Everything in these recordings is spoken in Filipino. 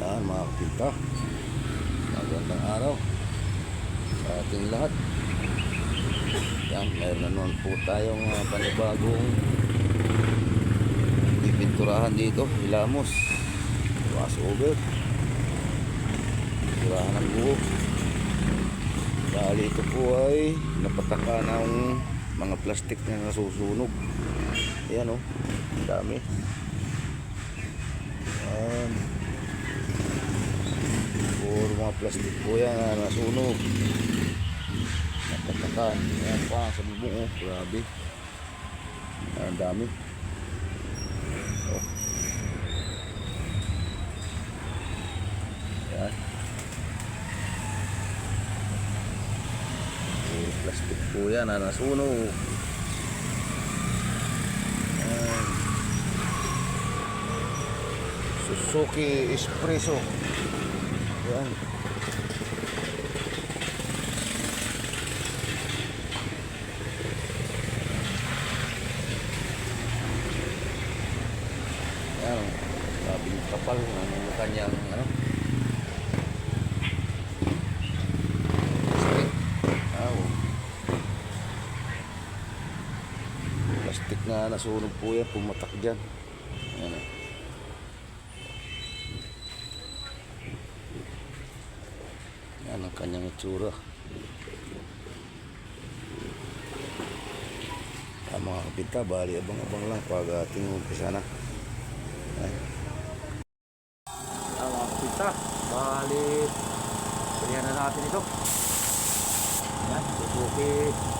Yan mga kapita. Magandang araw sa ating lahat. Yan, meron na naman po tayong uh, panibagong pipinturahan dito. Ilamos. Was over. Pinturahan ng buo. Dahil ito po ay napataka ng mga plastik na nasusunog. Ayan o. Oh, dami. Ayan. Puro mga plastik po yan na nasunog. Napatakan. Ayan pa sa bubong oh. Grabe. Ayan, Ang dami. Oh. Ayan. Puro plastik po yan na nasunog. Ayan. Suzuki Espresso. Yan. Yan. Sabi kapal ng kanyang ano. Plastic. Na nasunog po yan. Pumatak dyan. Yan. Yan ang kanyang itsura. Ang mga kapita, bali abang-abang lang pag ating umpisa na. Yan. Ang mga kapita, bali Pilihan na natin ito. Yan, Suzuki.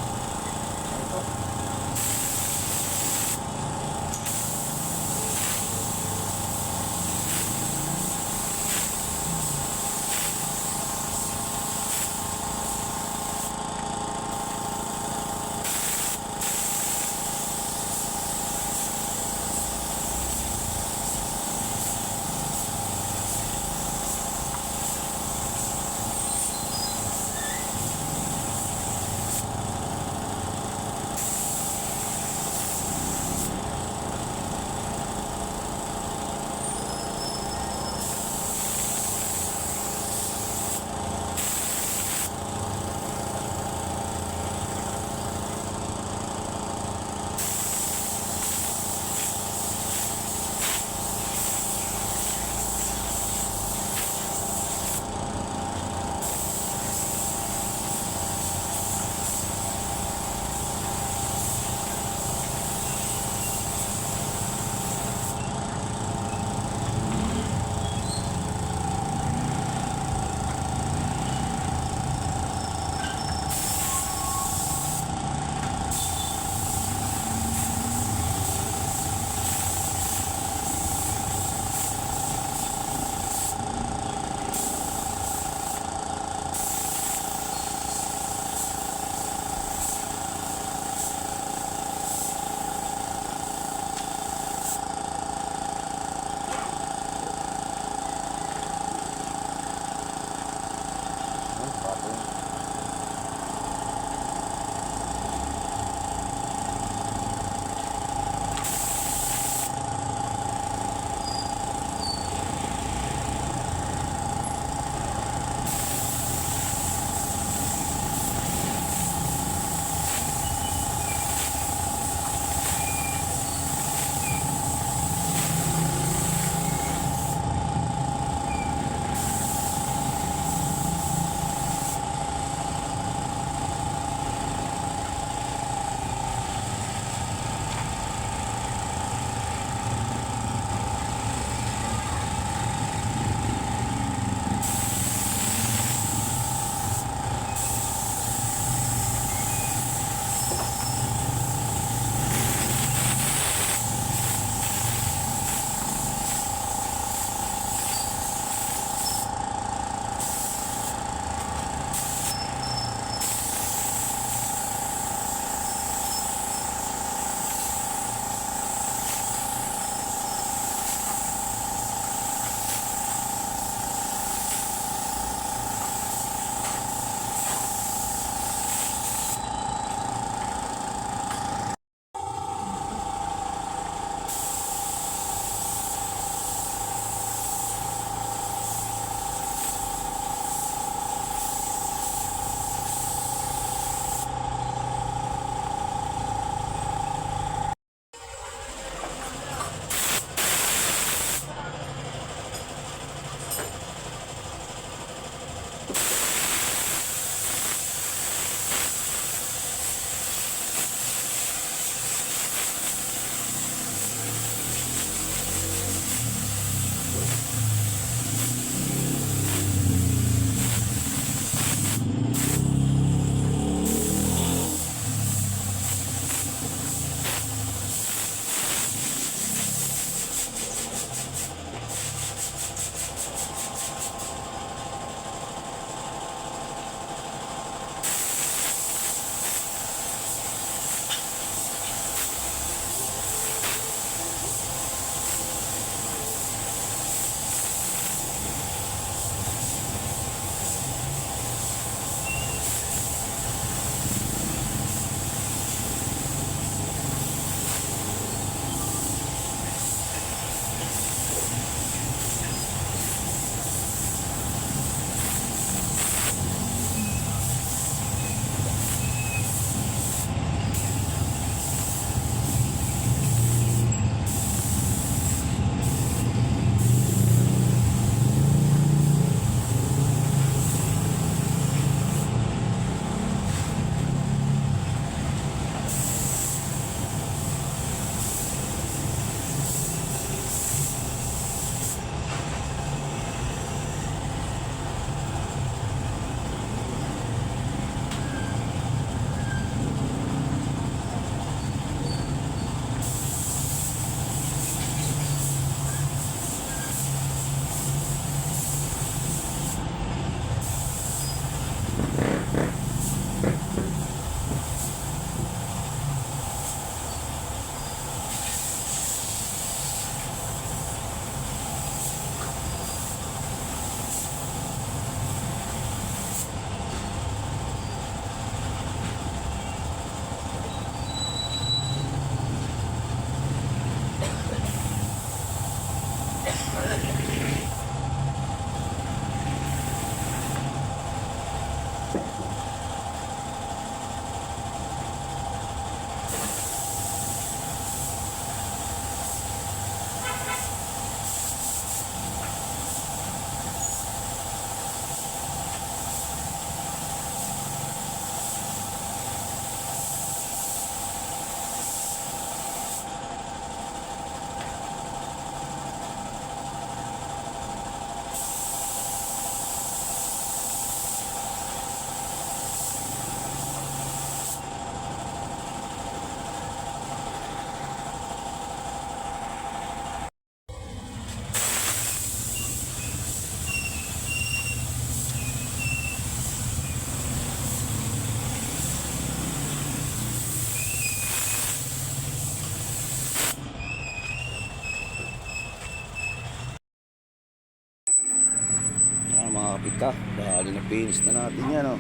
Yan mga kapita, bali na finish na natin yan oh.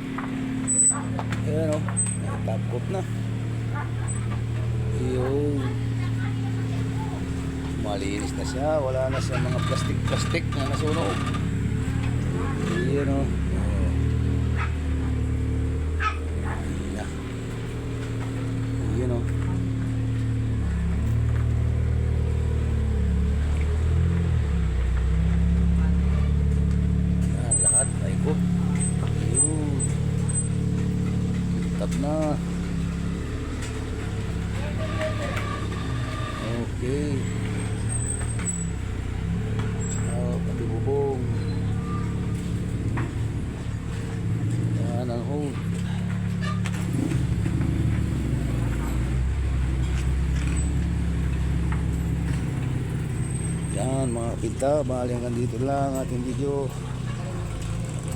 Ayan oh, top coat na. Yun. Malinis na siya, wala na siya mga plastic-plastic na nasunog. Ayan oh. Oh. Ayan na. Ayan oh. Yan, lahat ay ko. Ayun. Tap na. Okay. Oh, pati bubong. Yan ang hold. Mga kita, bali hanggang dito lang ating video.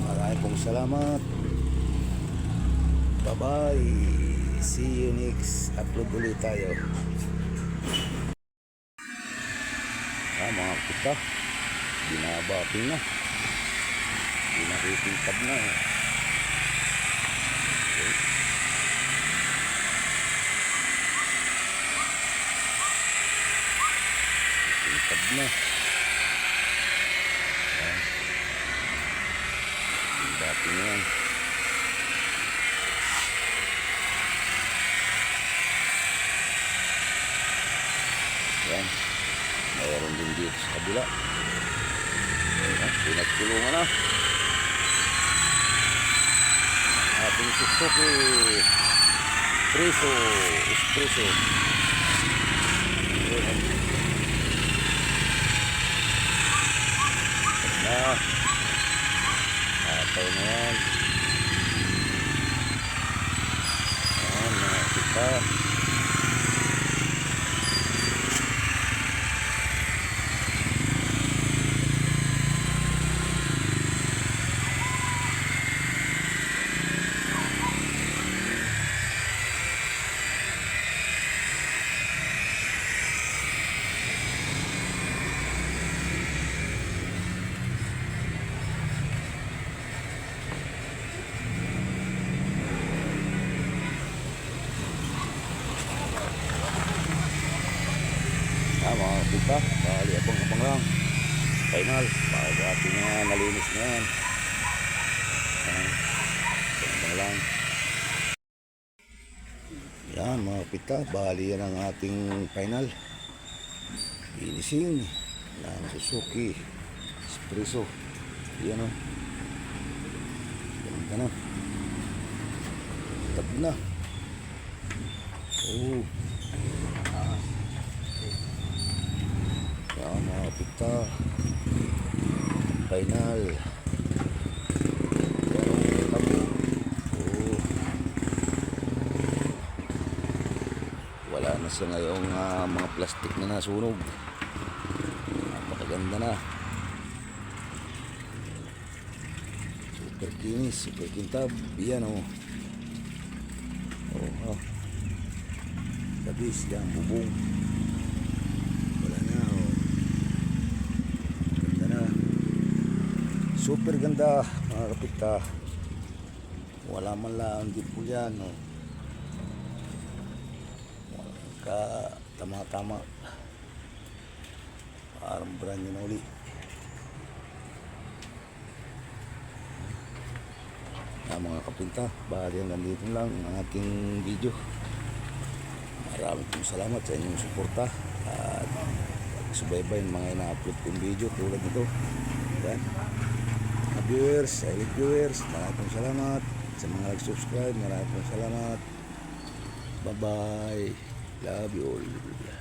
Maraming pong salamat. Bye-bye. See you next upload ulit tayo. Ah, mga kita. Binabating na. Binakitingkab na. eh. Okay na. Ayan. Binabating na yan. Mayroon din dito sa kabila. Ayan, pinagtulungan na. Ating Suzuki Preso Espresso. Ayan. Na. Atay na yan. Ayan, mga kita. Ah, mga kapita, bali abang abang lang. Final, bago ating uh, nalinis na yan. Ayan, abang lang. Yan mga kapita, bali yan ang ating final. Finishing ng Suzuki Espresso. Yan o. Ganda na. Tab na. Oh. Yan mga pita. Final. Yan ang tabi. Oh. Wala na siya ngayong ah, mga plastic na nasunog. Napakaganda na. Super kinis, super kintab. Yan o. Oh, oh. Labis yan, bubong. Wala na oh. Ganda na. Super ganda mga kapita. Wala man lang din po yan. Oh. Ka tama-tama. Parang brand na uli. Ah, mga kapinta, bali hanggang dito lang ang ating video. Maraming pong salamat sa inyong suporta at subaybay mga ina-upload kong video tulad nito. Yan. Viewers, silent viewers, maraming salamat. Sa mga nag-subscribe, maraming salamat. Bye-bye. Love you all.